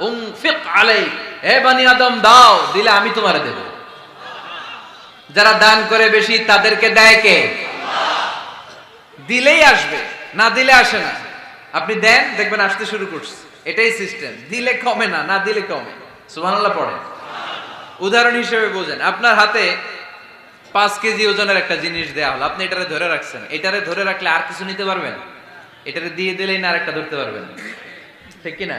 উনফিক আলাই। হে বানি আদম, দাও, দিলে আমি তোমারে দেব। যারা দান করে বেশি, তাদেরকে দেয় কে? দিলেই আসবে, না দিলে আসে না। আপনি দেন, দেখবেন আসতে শুরু করছে। এটাই সিস্টেম দিলে কমে না না দিলে কমে। সুবহানাল্লাহ পড়ে উদাহরণ হিসেবে বোঝেন, আপনার হাতে পাঁচ কেজি ওজনের একটা জিনিস দেয়া হলো, আপনি এটারে ধরে রাখছেন। এটারে ধরে রাখলে আর কিছু নিতে পারবেন? এটারে দিয়ে দিলেই না আরেকটা ধরতে পারবেন? ঠিক কি না